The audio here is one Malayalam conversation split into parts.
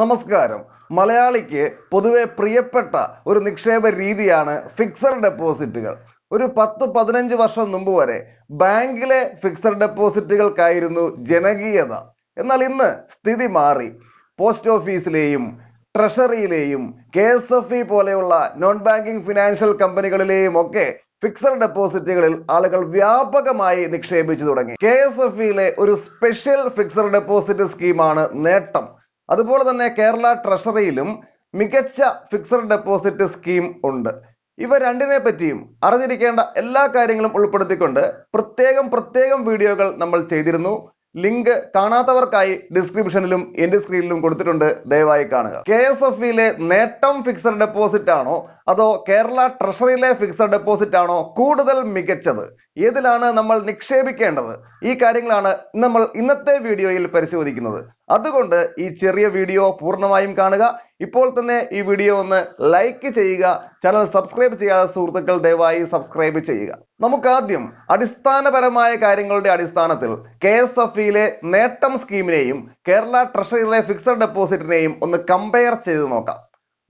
നമസ്കാരം. മലയാളിക്ക് പൊതുവെ പ്രിയപ്പെട്ട ഒരു നിക്ഷേപ രീതിയാണ് ഫിക്സഡ് ഡെപ്പോസിറ്റുകൾ ഒരു പത്ത് പതിനഞ്ച് വർഷം മുമ്പ് വരെ ബാങ്കിലെ ഫിക്സഡ് ഡെപ്പോസിറ്റുകൾക്കായിരുന്നു ജനകീയത. എന്നാൽ ഇന്ന് സ്ഥിതി മാറി. പോസ്റ്റ് ഓഫീസിലെയും ട്രഷറിയിലെയും കെ എസ് എഫ് ഇ പോലെയുള്ള നോൺ ബാങ്കിങ് ഫിനാൻഷ്യൽ കമ്പനികളിലെയും ഒക്കെ ഫിക്സഡ് ഡെപ്പോസിറ്റുകളിൽ ആളുകൾ വ്യാപകമായി നിക്ഷേപിച്ചു തുടങ്ങി. കെ എസ് എഫ് ഇയിലെ ഒരു സ്പെഷ്യൽ ഫിക്സഡ് ഡെപ്പോസിറ്റ് സ്കീമാണ് നേട്ടം. അതുപോലെ തന്നെ കേരള ട്രഷറിയിലും മികച്ച ഫിക്സഡ് ഡെപ്പോസിറ്റ് സ്കീം ഉണ്ട്. ഇവ രണ്ടിനെ പറ്റിയും അറിഞ്ഞിരിക്കേണ്ട എല്ലാ കാര്യങ്ങളും ഉൾപ്പെടുത്തിക്കൊണ്ട് പ്രത്യേകം പ്രത്യേകം വീഡിയോകൾ നമ്മൾ ചെയ്തിരുന്നു. ലിങ്ക് കാണാത്തവർക്കായി ഡിസ്ക്രിപ്ഷനിലും എന്റെ സ്ക്രീനിലും കൊടുത്തിട്ടുണ്ട്. ദയവായി കാണുക. കെ എസ് എഫ് ഇയിലെ നേട്ടം ഫിക്സഡ് ഡെപ്പോസിറ്റ് ആണോ? അതോ കേരള ട്രഷറിയിലെ ഫിക്സഡ് ഡെപ്പോസിറ്റ് ആണോ കൂടുതൽ മികച്ചത്? ഏതിലാണ് നമ്മൾ നിക്ഷേപിക്കേണ്ടത്? ഈ കാര്യങ്ങളാണ് നമ്മൾ ഇന്നത്തെ വീഡിയോയിൽ പരിശോധിക്കുന്നത്. അതുകൊണ്ട് ഈ ചെറിയ വീഡിയോ പൂർണമായും കാണുക. ഇപ്പോൾ തന്നെ ഈ വീഡിയോ ഒന്ന് ലൈക്ക് ചെയ്യുക ചാനൽ സബ്സ്ക്രൈബ് ചെയ്യാത്ത സുഹൃത്തുക്കൾ ദയവായി സബ്സ്ക്രൈബ് ചെയ്യുക. നമുക്ക് ആദ്യം അടിസ്ഥാനപരമായ കാര്യങ്ങളുടെ അടിസ്ഥാനത്തിൽ കെ എസ് എഫ് ഇയിലെ നേട്ടം സ്കീമിനെയും കേരള ട്രഷറിയിലെ ഫിക്സഡ് ഡെപ്പോസിറ്റിനെയും ഒന്ന് കമ്പയർ ചെയ്ത് നോക്കാം.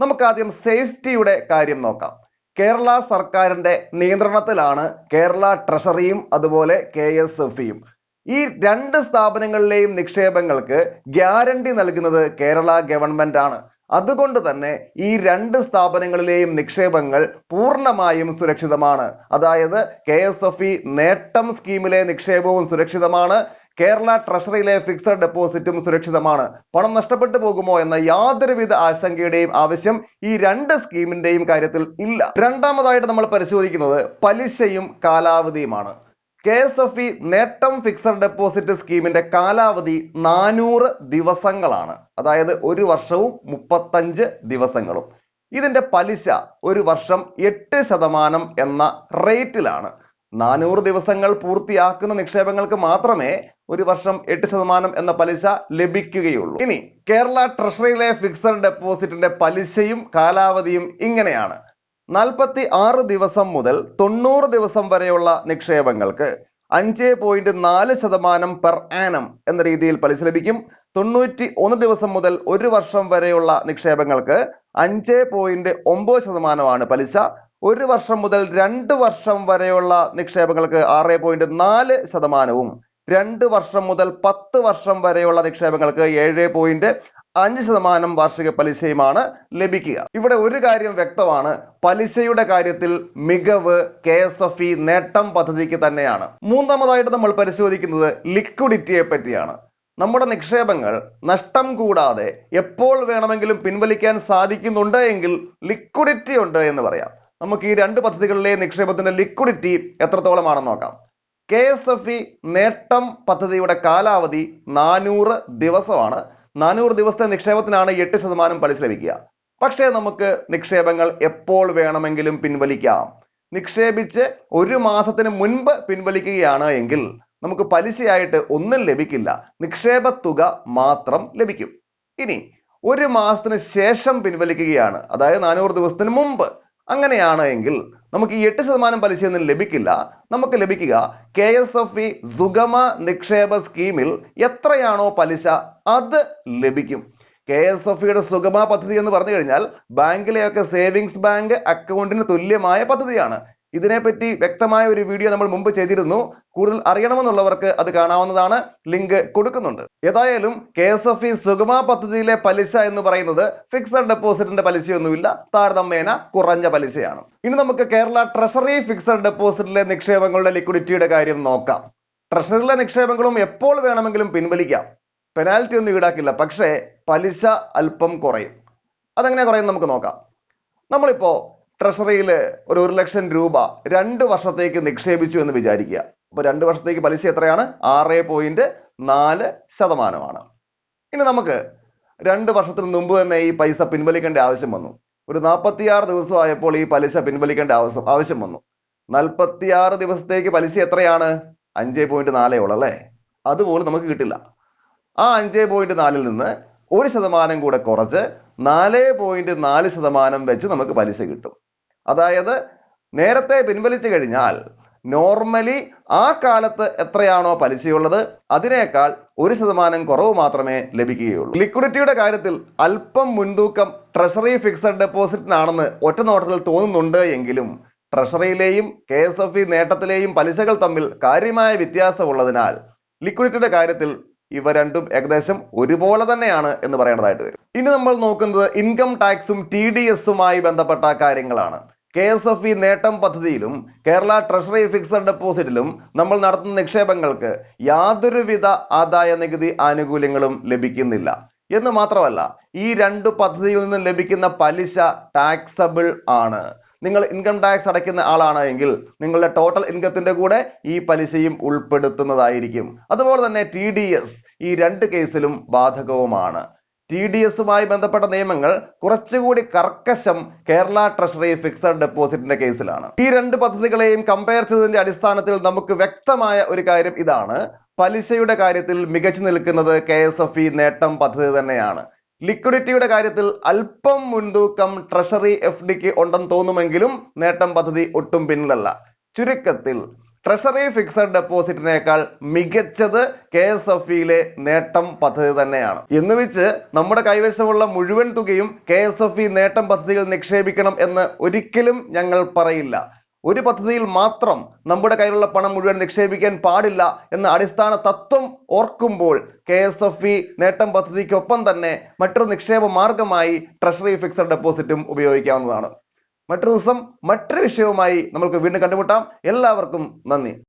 നമുക്ക് ആദ്യം സേഫ്റ്റിയുടെ കാര്യം നോക്കാം. കേരള സർക്കാരിന്റെ നിയന്ത്രണത്തിലാണ് കേരള ട്രഷറിയും അതുപോലെ കെ എസ് എഫ് ഇയും. ഈ രണ്ട് സ്ഥാപനങ്ങളിലെയും നിക്ഷേപങ്ങൾക്ക് ഗ്യാരണ്ടി നൽകുന്നത് കേരള ഗവൺമെന്റ് ആണ് അതുകൊണ്ട് തന്നെ ഈ രണ്ട് സ്ഥാപനങ്ങളിലെയും നിക്ഷേപങ്ങൾ പൂർണമായും സുരക്ഷിതമാണ്. അതായത് കെ എസ് എഫ് ഇ നേട്ടം സ്കീമിലെ നിക്ഷേപവും സുരക്ഷിതമാണ്. കേരള ട്രഷറിയിലെ ഫിക്സഡ് ഡെപ്പോസിറ്റും സുരക്ഷിതമാണ്. പണം നഷ്ടപ്പെട്ടു പോകുമോ എന്ന യാതൊരുവിധ ആശങ്കയുടെയും ആവശ്യം ഈ രണ്ട് സ്കീമിന്റെയും കാര്യത്തിൽ ഇല്ല. രണ്ടാമതായിട്ട് നമ്മൾ പരിശോധിക്കുന്നത് പലിശയും കാലാവധിയുമാണ്. കെ എസ് എഫ് ഇ നേട്ടം ഫിക്സഡ് ഡെപ്പോസിറ്റ് സ്കീമിന്റെ കാലാവധി നാനൂറ് ദിവസങ്ങളാണ്. അതായത് ഒരു വർഷവും മുപ്പത്തഞ്ച് ദിവസങ്ങളും. ഇതിന്റെ പലിശ ഒരു വർഷം എട്ട് ശതമാനം എന്ന റേറ്റിലാണ്. നാനൂറ് ദിവസങ്ങൾ പൂർത്തിയാക്കുന്ന നിക്ഷേപങ്ങൾക്ക് മാത്രമേ ഒരു വർഷം എട്ട് ശതമാനം എന്ന പലിശ ലഭിക്കുകയുള്ളൂ. ഇനി കേരള ട്രഷറിയിലെ ഫിക്സഡ് ഡെപ്പോസിറ്റിന്റെ പലിശയും കാലാവധിയും ഇങ്ങനെയാണ്. നാൽപ്പത്തി ആറ് ദിവസം മുതൽ തൊണ്ണൂറ് ദിവസം വരെയുള്ള നിക്ഷേപങ്ങൾക്ക് അഞ്ച് പോയിന്റ് നാല് ശതമാനം പെർ ആനം എന്ന രീതിയിൽ പലിശ ലഭിക്കും. തൊണ്ണൂറ്റി ഒന്ന് ദിവസം മുതൽ ഒരു വർഷം വരെയുള്ള നിക്ഷേപങ്ങൾക്ക് അഞ്ച് പോയിന്റ് ഒമ്പത് ശതമാനമാണ് പലിശ. ഒരു വർഷം മുതൽ രണ്ട് വർഷം വരെയുള്ള നിക്ഷേപങ്ങൾക്ക് ആറ് പോയിന്റ് നാല് ശതമാനവും. രണ്ട് വർഷം മുതൽ പത്ത് വർഷം വരെയുള്ള നിക്ഷേപങ്ങൾക്ക് ഏഴ് പോയിന്റ് അഞ്ച് ശതമാനം വാർഷിക പലിശയുമാണ് ലഭിക്കുക. ഇവിടെ ഒരു കാര്യം വ്യക്തമാണ്. പലിശയുടെ കാര്യത്തിൽ മികവ് കെ എസ് എഫ് ഇ നേട്ടം പദ്ധതിക്ക് തന്നെയാണ്. മൂന്നാമതായിട്ട് നമ്മൾ പരിശോധിക്കുന്നത് ലിക്വിഡിറ്റിയെ പറ്റിയാണ്. നമ്മുടെ നിക്ഷേപങ്ങൾ നഷ്ടം കൂടാതെ എപ്പോൾ വേണമെങ്കിലും പിൻവലിക്കാൻ സാധിക്കുന്നുണ്ട് എങ്കിൽ ലിക്വിഡിറ്റി ഉണ്ട് എന്ന് പറയാം. നമുക്ക് ഈ രണ്ട് പദ്ധതികളിലെ നിക്ഷേപത്തിന്റെ ലിക്വിഡിറ്റി എത്രത്തോളമാണെന്ന് നോക്കാം. കെ എസ് എഫ് ഇ നേട്ടം പദ്ധതിയുടെ കാലാവധി നാനൂറ് ദിവസമാണ്. നാനൂറ് ദിവസത്തെ നിക്ഷേപത്തിനാണ് എട്ട് ശതമാനം പലിശ ലഭിക്കുക. പക്ഷേ നമുക്ക് നിക്ഷേപങ്ങൾ എപ്പോൾ വേണമെങ്കിലും പിൻവലിക്കാം. നിക്ഷേപിച്ച് ഒരു മാസത്തിന് മുൻപ് പിൻവലിക്കുകയാണ് എങ്കിൽ നമുക്ക് പലിശയായിട്ട് ഒന്നും ലഭിക്കില്ല. നിക്ഷേപ തുക മാത്രം ലഭിക്കും. ഇനി ഒരു മാസത്തിന് ശേഷം പിൻവലിക്കുകയാണ്. അതായത് നാനൂറ് ദിവസത്തിന് മുമ്പ് അങ്ങനെയാണ് എങ്കിൽ നമുക്ക് ഈ എട്ട് ശതമാനം പലിശയൊന്നും ലഭിക്കില്ല. നമുക്ക് ലഭിക്കുക കെ എസ് എഫ് ഇ സുഗമ നിക്ഷേപ സ്കീമിൽ എത്രയാണോ പലിശ അത് ലഭിക്കും. കെ എസ് എഫ് ഇയുടെ സുഗമ പദ്ധതി എന്ന് പറഞ്ഞു കഴിഞ്ഞാൽ ബാങ്കിലെയൊക്കെ സേവിങ്സ് ബാങ്ക് അക്കൗണ്ടിന് തുല്യമായ പദ്ധതിയാണ്. ഇതിനെപ്പറ്റി വ്യക്തമായ ഒരു വീഡിയോ നമ്മൾ മുമ്പ് ചെയ്തിരുന്നു. കൂടുതൽ അറിയണമെന്നുള്ളവർക്ക് അത് കാണാവുന്നതാണ്. ലിങ്ക് കൊടുക്കുന്നുണ്ട്. ഏതായാലും കെ എസ് എഫ് ഇ സുഗമ പദ്ധതിയിലെ പലിശ എന്ന് പറയുന്നത് ഫിക്സഡ് ഡെപ്പോസിറ്റിന്റെ പലിശയൊന്നുമില്ല. താരതമ്യേന കുറഞ്ഞ പലിശയാണ്. ഇനി നമുക്ക് കേരള ട്രഷറി ഫിക്സഡ് ഡെപ്പോസിറ്റിലെ നിക്ഷേപങ്ങളുടെ ലിക്വിഡിറ്റിയുടെ കാര്യം നോക്കാം. ട്രഷറിയിലെ നിക്ഷേപങ്ങളും എപ്പോൾ വേണമെങ്കിലും പിൻവലിക്കാം. പെനാൽറ്റി ഒന്നും ഈടാക്കില്ല. പക്ഷേ പലിശ അല്പം കുറയും. അതെങ്ങനെ കുറയും നമുക്ക് നോക്കാം. നമ്മളിപ്പോ ട്രഷറിയിൽ ഒരു ഒരു ലക്ഷം രൂപ രണ്ട് വർഷത്തേക്ക് നിക്ഷേപിച്ചു എന്ന് വിചാരിക്കുക. അപ്പൊ രണ്ട് വർഷത്തേക്ക് പലിശ എത്രയാണ്? ആറ് പോയിന്റ് നാല് ശതമാനമാണ്. ഇനി നമുക്ക് രണ്ട് വർഷത്തിന് മുമ്പ് തന്നെ ഈ പൈസ പിൻവലിക്കേണ്ട ആവശ്യം വന്നു. ഒരു നാൽപ്പത്തിയാറ് ദിവസമായപ്പോൾ ഈ പലിശ പിൻവലിക്കേണ്ട ആവശ്യം ആവശ്യം വന്നു. നാൽപ്പത്തിയാറ് ദിവസത്തേക്ക് പലിശ എത്രയാണ്? അഞ്ച് പോയിന്റ് നാലേ ഉള്ളു അല്ലേ? അതുപോലും നമുക്ക് കിട്ടില്ല. ആ അഞ്ച് പോയിന്റ് നാലിൽ നിന്ന് ഒരു ശതമാനം കൂടെ കുറച്ച് നാല് പോയിന്റ് നാല് ശതമാനം വെച്ച് നമുക്ക് പലിശ കിട്ടും. അതായത് നേരത്തെ പിൻവലിച്ചു കഴിഞ്ഞാൽ നോർമലി ആ കാലത്ത് എത്രയാണോ പലിശയുള്ളത് അതിനേക്കാൾ ഒരു ശതമാനം കുറവ് മാത്രമേ ലഭിക്കുകയുള്ളൂ. ലിക്വിഡിറ്റിയുടെ കാര്യത്തിൽ അല്പം മുൻതൂക്കം ട്രഷറി ഫിക്സഡ് ഡെപ്പോസിറ്റിനാണെന്ന് ഒറ്റ നോട്ടത്തിൽ തോന്നുന്നുണ്ട് എങ്കിലും ട്രഷറിയിലെയും കെ എസ് എഫ് ഇ നേട്ടത്തിലെയും പലിശകൾ തമ്മിൽ കാര്യമായ വ്യത്യാസമുള്ളതിനാൽ ലിക്വിഡിറ്റിയുടെ കാര്യത്തിൽ ഇവ രണ്ടും ഏകദേശം ഒരുപോലെ തന്നെയാണ് എന്ന് പറയേണ്ടതായിട്ട് വരും. ഇനി നമ്മൾ നോക്കുന്നത് ഇൻകം ടാക്സും ടി ഡി എസുമായി ബന്ധപ്പെട്ട കാര്യങ്ങളാണ്. കെ എസ് എഫ് ഇ നേട്ടം പദ്ധതിയിലും കേരള ട്രഷറി ഫിക്സഡ് ഡെപ്പോസിറ്റിലും നമ്മൾ നടത്തുന്ന നിക്ഷേപങ്ങൾക്ക് യാതൊരുവിധ ആദായ നികുതി ആനുകൂല്യങ്ങളും ലഭിക്കുന്നില്ല. എന്ന് മാത്രമല്ല ഈ രണ്ട് പദ്ധതിയിൽ നിന്നും ലഭിക്കുന്ന പലിശ ടാക്സബിൾ ആണ്. നിങ്ങൾ ഇൻകം ടാക്സ് അടയ്ക്കുന്ന ആളാണ് എങ്കിൽ നിങ്ങളുടെ ടോട്ടൽ ഇൻകത്തിന്റെ കൂടെ ഈ പലിശയും ഉൾപ്പെടുത്തുന്നതായിരിക്കും. അതുപോലെ തന്നെ ടി ഈ രണ്ട് കേസിലും ബാധകവുമാണ്. ടി ഡി എസുമായി ബന്ധപ്പെട്ട നിയമങ്ങൾ കുറച്ചുകൂടി കർക്കശം കേരള ട്രഷറി ഫിക്സഡ് ഡെപ്പോസിറ്റിന്റെ കേസിലാണ്. ഈ രണ്ട് പദ്ധതികളെയും കമ്പയർ ചെയ്തതിന്റെ അടിസ്ഥാനത്തിൽ നമുക്ക് വ്യക്തമായ ഒരു കാര്യം ഇതാണ്. പലിശയുടെ കാര്യത്തിൽ മികച്ചു നിൽക്കുന്നത് കെ എസ് എഫ് ഇ നേട്ടം പദ്ധതി തന്നെയാണ്. ലിക്വിഡിറ്റിയുടെ കാര്യത്തിൽ അല്പം മുൻതൂക്കം ട്രഷറി എഫ് ഡിക്ക് ഉണ്ടെന്ന് തോന്നുമെങ്കിലും നേട്ടം പദ്ധതി ഒട്ടും പിന്നിലല്ല. ചുരുക്കത്തിൽ ട്രഷറി ഫിക്സഡ് ഡെപ്പോസിറ്റിനേക്കാൾ മികച്ചത് കെ എസ് എഫ് ഇയിലെ നേട്ടം പദ്ധതി തന്നെയാണ്. എന്ന് വെച്ച് നമ്മുടെ കൈവശമുള്ള മുഴുവൻ തുകയും കെ എസ് എഫ് ഇ നേട്ടം പദ്ധതിയിൽ നിക്ഷേപിക്കണം എന്ന് ഒരിക്കലും ഞങ്ങൾ പറയില്ല. ഒരു പദ്ധതിയിൽ മാത്രം നമ്മുടെ കയ്യിലുള്ള പണം മുഴുവൻ നിക്ഷേപിക്കാൻ പാടില്ല എന്ന അടിസ്ഥാന തത്വം ഓർക്കുമ്പോൾ കെ എസ് എഫ് ഇ നേട്ടം പദ്ധതിക്കൊപ്പം തന്നെ മറ്റൊരു നിക്ഷേപ മാർഗമായി ട്രഷറി ഫിക്സഡ് ഡെപ്പോസിറ്റും ഉപയോഗിക്കാവുന്നതാണ്. മറ്റൊരു ദിവസം മറ്റൊരു വിഷയവുമായി നമുക്ക് വീണ്ടും കണ്ടുമുട്ടാം. എല്ലാവർക്കും നന്ദി.